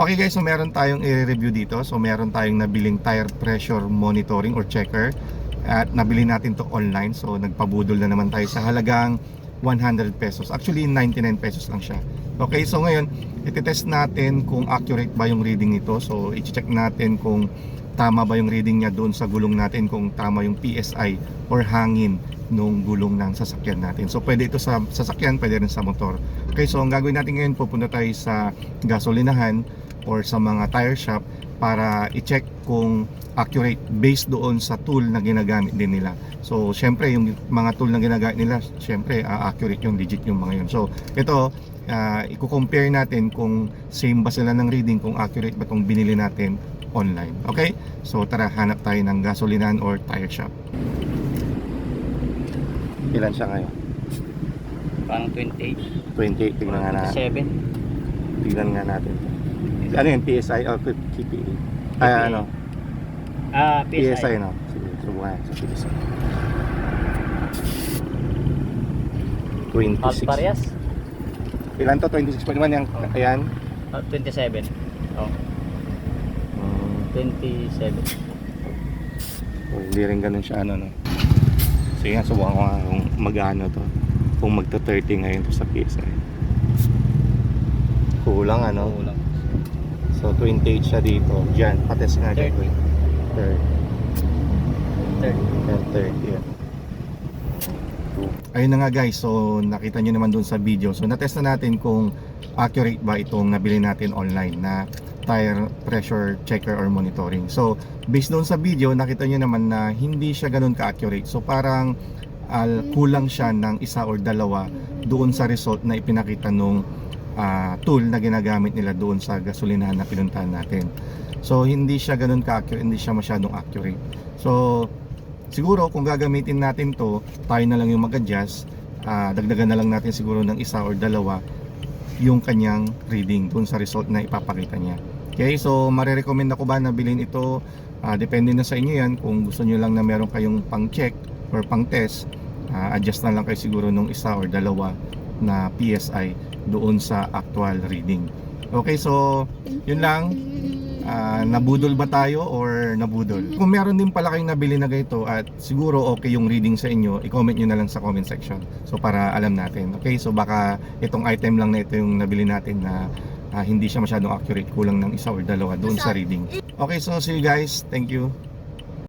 Okay guys, so meron tayong i-review dito. So meron tayong nabiling tire pressure monitoring or checker at nabili natin to online. So nagpabudol na naman tayo sa halagang 100 pesos. Actually 99 pesos lang siya. Okay, so ngayon iti-test natin kung accurate ba yung reading nito. So i-check natin kung tama ba yung reading niya doon sa gulong natin, kung tama yung PSI or hangin nung gulong ng sasakyan natin. So pwede ito sa sasakyan, pwede rin sa motor. Okay, so ang gagawin natin ngayon, pupunta tayo sa gasolinahan or sa mga tire shop para i-check kung accurate based doon sa tool na ginagamit din nila. So, syempre yung mga tool na ginagamit nila, syempre uh, accurate yung digit yung mga yun. So, ito uh, i-compare natin kung same ba sila ng reading, kung accurate ba itong binili natin online. Okay? So, tara hanap tayo ng gasolinahan or tire shop. Ilan siya ngayon? Parang 28. 28, tingnan nga na. 7. Tingnan nga natin. Ano yun? PSI o KPA? Ay, KPA. ano? Ah, PSI. PSI, no? Sige, subukan sa PSI. 26. Half parehas. Ilan to? 26 pa naman yung, Oh. ayan. Ah, 27. Oh, Hmm, 27. oh, hindi rin ganun siya, ano, no? Sige nga, subukan ko nga kung magano to. Kung magta 30 ngayon to sa PSI. Kulang, ano? Oo lang. So, 28 siya dito. Diyan, pates nga dito. 30. 30. 30. 10.30 yan. Ayun na nga guys, so nakita nyo naman dun sa video. So natest na natin kung accurate ba itong nabili natin online na tire pressure checker or monitoring. So based doon sa video, nakita nyo naman na hindi siya ganun ka-accurate. So parang al kulang siya ng isa or dalawa doon sa result na ipinakita nung ah, tool na ginagamit nila doon sa gasolinahan na pinuntahan natin. So hindi siya ganun ka-accurate, hindi siya masyadong accurate. So siguro kung gagamitin natin to tayo na lang yung mag-adjust. Ah, dagdagan na lang natin siguro ng isa or dalawa yung kanyang reading dun sa result na ipapakita niya. Okay so marirecommend ako ba na bilhin ito? Ah, depende na sa inyo yan. Kung gusto nyo lang na meron kayong pang check or pang test ah, adjust na lang kayo siguro nung isa or dalawa na PSI doon sa actual reading okay so yun lang Ah, nabudol ba tayo or nabudol? Kung meron din pala kayong nabili na ganito at siguro okay yung reading sa inyo, i-comment nyo na lang sa comment section. So para alam natin. Okay, so baka itong item lang na ito yung nabili natin na ah, hindi siya masyadong accurate, kulang ng isa or dalawa doon sa reading. Okay, so see you guys. Thank you.